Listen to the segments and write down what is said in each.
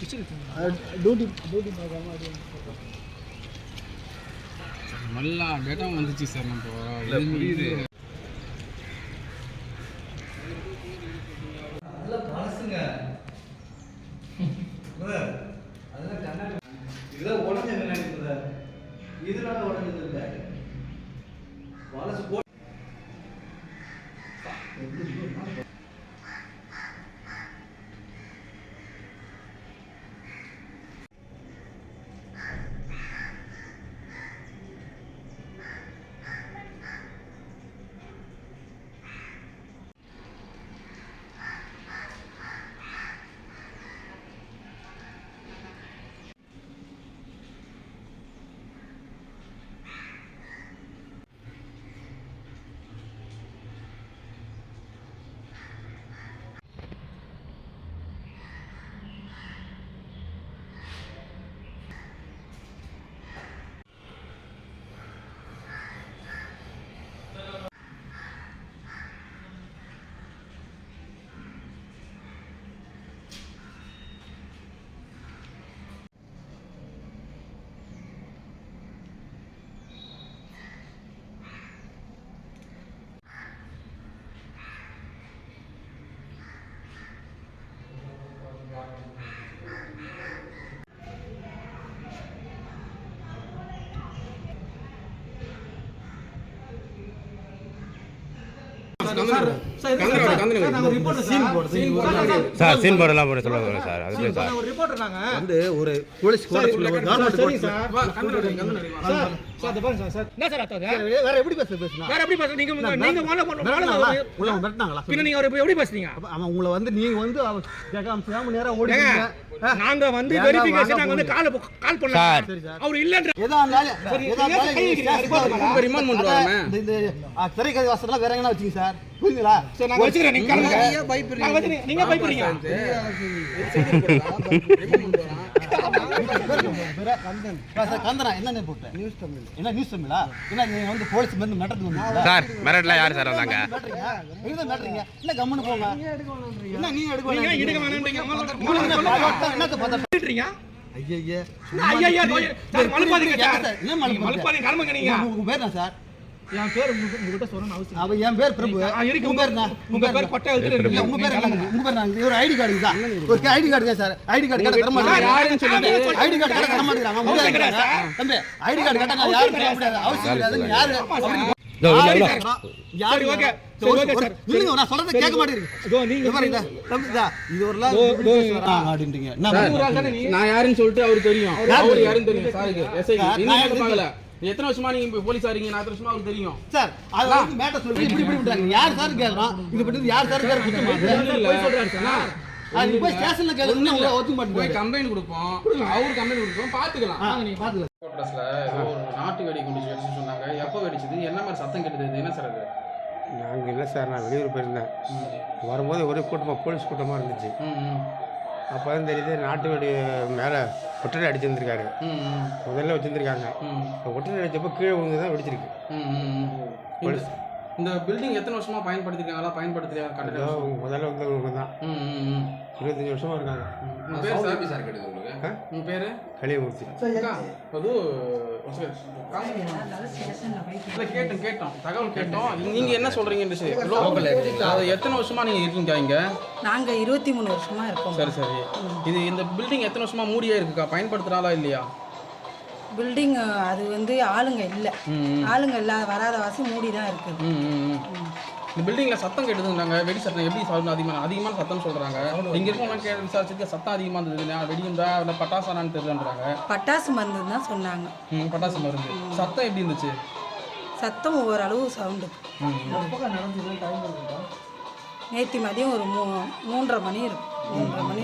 Duty duty பார்க்காம நல்லா data வந்துச்சு சார் நம்ம புரியுது. இதெல்லாம் உடஞ்ச நினைக்கிறது இதனால உடஞ்சது இல்லை. வலசு சார் சீன் போர்டெல்லாம் போட சொல்லுவாங்க சார். அது சார். ஒரு நாங்க வந்து ஒரு போலீஸ் சார் சார். இந்த பாருங்க சார் சார். என்ன சார்? வேற எப்படி பேச பேசுனா? வேற எப்படி பேசுறீங்க நீங்க நீங்க பண்ண- மிரட்டினாங்களா? பின்ன எப்படி பேசுறீங்க அவன் உங்களை வந்து நீங்க வந்து கேட்காம செய்யாம நேரா ஓடி ஏங்க, போறீங்க. நாங்க வந்து வெரிஃபிகேஷன் நாங்க வந்து கால் கால். பண்ணோம் சரி. அவர் இல்லன்ற ரிமாண்ட் பண்ணுவாங்க இந்த திரைக்கதை வாசல்லாம் வேற எங்கனா வச்சுங்க சார். புரியுதுங்களா சரி நாங்க வச்சுக்கிறேன் நீங்க கிளம்புங்க நீங்க பயப்படுறீங்க. நாங்க பயப்படுறீங்க சார், கந்தனா என்ன போட்டேன் நியூஸ் தமிழ் என்ன நியூஸ் தமிழா என்ன நீங்க வந்து போலீஸ் வந்து மிரட்டு வந்தீங்களா சார் மிரட்ல யார் சார் வந்தாங்க என்ன கம்முன்னு போங்க என்ன எடுக்க ஐயய்யே ஐயா ஐயா மலுப்பாதீங்க சார் மலுப்பாதீங்க? கிளம்புங்க நீங்க பேர் என்ன சார் என் பேர் உங்க- உங்ககிட்ட சொல்லணும் அவசியம் அவ என் பேர் பிரபு. இருக்கு. உங்க பேர் உங்க பேர் கொட்டை எழுத்துல இல்ல இருக்கு. உங்க பேர் என்ன? உங்க பேர் என்ன? ஒரு ஐடி கார்டு தான் ஒரு ID card sir? ID card கேட்ட தர மாட்டேங்கிறாங்க யாருன்னு சொல்லுங்க. ஐடி கார்டு கேட்ட தர. தம்பி ஐடி கார்டு கேட்டா நான் யாரும் சொல்ல முடியாது. அவசியம் நீ யாரு? யாரு ஓகே. இல்லைங்க, நான் சொல்றதை கேட்க இதோ, மாட்டேங்கிறீங்க. நீங்க பாருங்க, இதா, ஒரு அப்படின்றீங்க. நான் யாருன்னு சொல்லிட்டு அவருக்கு தெரியும். யாருன்னு தெரியும். சாருக்கு எஸ்ஐ நீங்க எத்தனை வருஷமா நீங்க போலீஸ் ஆறீங்க நான் எத்தனை வருஷமா அவருக்கு தெரியும்? சார் அது வந்து மேட்டர் சொல்லி. இப்படி இப்படி விட்டாங்க. யார் சார் கேட்கறோம் இது பத்தி யார் சார் போய் சார். அது போய் ஸ்டேஷன்ல கேளுங்க உங்களை ஒத்துக்க போய் மாட்டேங்க கம்ப்ளைண்ட் கொடுப்போம் அவரு கம்ப்ளைண்ட் கொடுப்போம். பாத்துக்கலாம். நீங்க பாத்துக்கலாம். கோட்ரஸ்ல ஏதோ ஒரு நாட்டு வெடி குண்டு வெடிச்சு சொன்னாங்க. எப்போ வெடிச்சது? என்ன மாதிரி சத்தம் கேட்டது? என்ன சார் அது? நாங்கள் இல்லை சார். நான் வெளியூர் போயிருந்தேன். வரும்போது ஒரே கூட்டமாக போலீஸ் கூட்டமாக இருந்துச்சு. அப்போ தான் தெரியுது நாட்டு வெடி மேலே ஒட்டடை அடிச்சிருந்துருக்காரு. முதல்ல வச்சுருந்துருக்காங்க. ம், ஒட்டடை அடிச்சப்போ கீழே விழுந்து தான் வெடிச்சிருக்கு இந்த பில்டிங் எத்தனை வருஷமா பயன்படுத்திருக்காங்களா கட்டிடம் முதல்ல வந்தவங்க தான் இருபத்தஞ்சி வருஷமாக இருக்காங்க. பேர் சார்? உங்க பேரு கலியமூர்த்தி அக்கா, அது ஒரு second. காசு இல்ல கேட்டோம் கேட்டோம் தகவல் கேட்டோம் நீங்க என்ன சொல்றீங்க அது எத்தனை வருஷமா நீங்க இருக்கீங்க இங்க நாங்க இருபத்தி மூணு வருஷமா இருக்கோம் சரி சரி இது இந்த பில்டிங் எத்தனை வருஷமா மூடியே இருக்குக்கா பயன்படுத்துறாளா இல்லையா பில்டிங் அது வந்து ஆளுங்க இல்ல ம். ஆளுங்க இல்லாத வராத வாசி மூடி தான் இருக்குது ம், ம், ம். இந்த பில்டிங்ல சத்தம் கேட்டதுங்கிறாங்க. வெடி சத்தம் எப்படி சத்தம் அதிகமான அதிகமான சத்தம் சொல்றாங்க. இங்க இருக்கவங்க கே விசாரிச்சுட்டு சத்தம் அதிகமா இருந்தது நான் வெடி இருந்தா இல்லை பட்டாசானான்னு தெரியலன்றாங்க பட்டாசு மருந்து தான் சொன்னாங்க. ம், பட்டாசு மருந்து. சத்தம் எப்படி இருந்துச்சு? சத்தம் ஓரளவு சவுண்டு. நேத்தி மதியம் ஒரு மூ மூன்றரை மணி இருக்கும். மூன்றரை மணி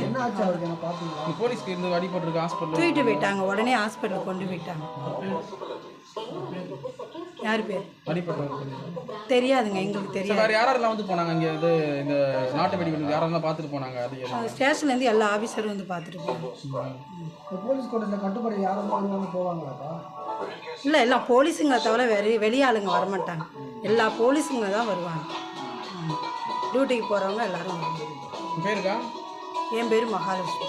போலீஸ்க்கு இருந்து அடிபட்டிருக்கு ஹாஸ்பிட்டல் தூக்கிட்டு போயிட்டாங்க. உடனே ஹாஸ்பிட்டல் கொண்டு போயிட்டாங்க. யார் பேர்? தெரியாதுங்க எங்களுக்கு தெரியாது. வேற யாரெல்லாம் வந்து போனாங்க இங்க இது இந்த நாட்டு வெடி வெடி யாரெல்லாம் பார்த்துட்டு போனாங்க? அது. ஸ்டேஷன்லேருந்து எல்லா ஆஃபீஸரும் வந்து பார்த்துட்டு போவாங்க போலீஸ் கோட்டத்தில் கட்டுப்பாடு யாரும் வருவாங்க போவாங்களாப்பா இல்லை எல்லாம் போலீஸுங்களை தவிர வேறு வெளியாளுங்க வரமாட்டாங்க. எல்லா போலீஸுங்க தான் வருவாங்க. டியூட்டிக்கு போகிறவங்க எல்லாரும் வருவாங்க. என் பேர் மகாலட்சுமி.